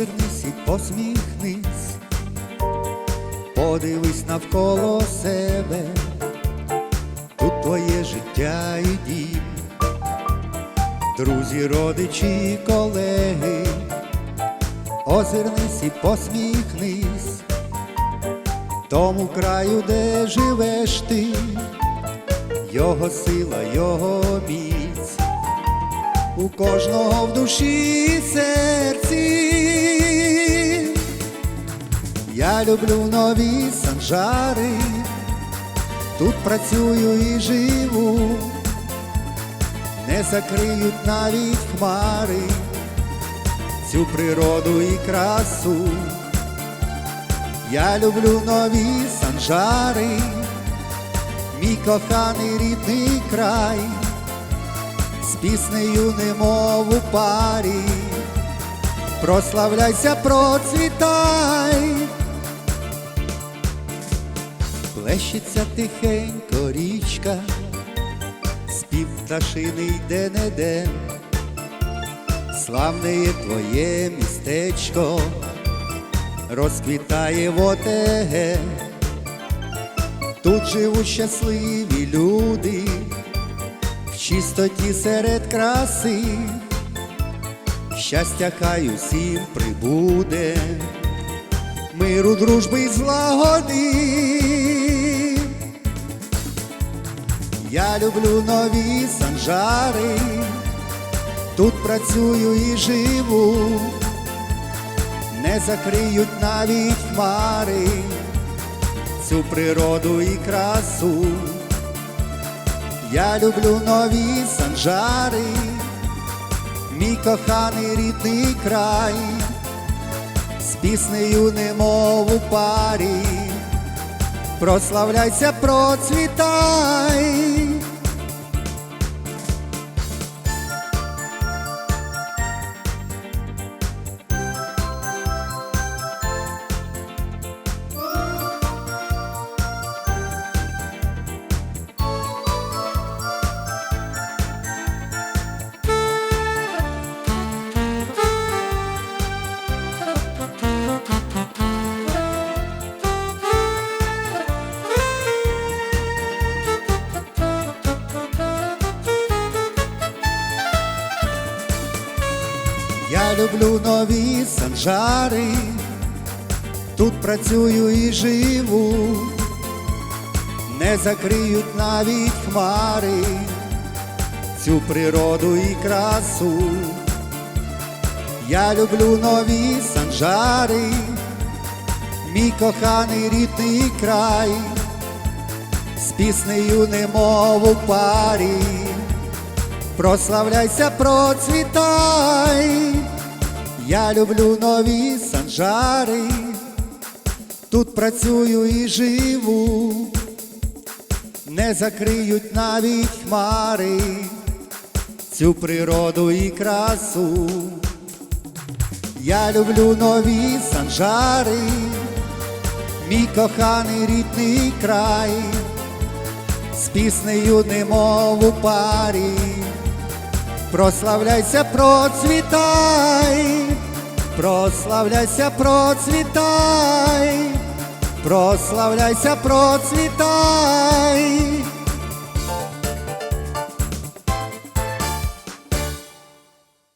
озирнись і посміхнись, подивись навколо себе, тут твоє життя і дім, друзі, родичі, колеги, озирнись і посміхнись, тому краю, де живеш ти, його сила, його міць у кожного в душі і серці. Я люблю нові санжари, тут працюю і живу, не закриють навіть хмари, цю природу і красу. Я люблю нові санжари, мій коханий рідний край піснею немов у парі, прославляйся, процвітай, плещеться тихенько річка, спів пташини йде не ден, славне є твоє містечко, розквітає в ОТГ, тут живуть щасливі люди чистоті серед краси, щастя хай усім прибуде, миру, дружби і злагоди. Я люблю нові санжари, тут працюю і живу, не закриють навіть хмари, цю природу і красу. Я люблю нові санжари, мій коханий рідний край, з піснею немов у парі, прославляйся, процвітай. Я люблю нові санжари, тут працюю і живу, не закриють навіть хмари, цю природу і красу. Я люблю нові санжари, мій коханий рідний край, з піснею немов у парі прославляйся, процвітай, я люблю нові санжари, тут працюю і живу, не закриють навіть хмари, цю природу і красу. Я люблю нові санжари, мій коханий рідний край. З піснею немов у парі, прославляйся, процвітай, прославляйся, процвітай, прославляйся, процвітай.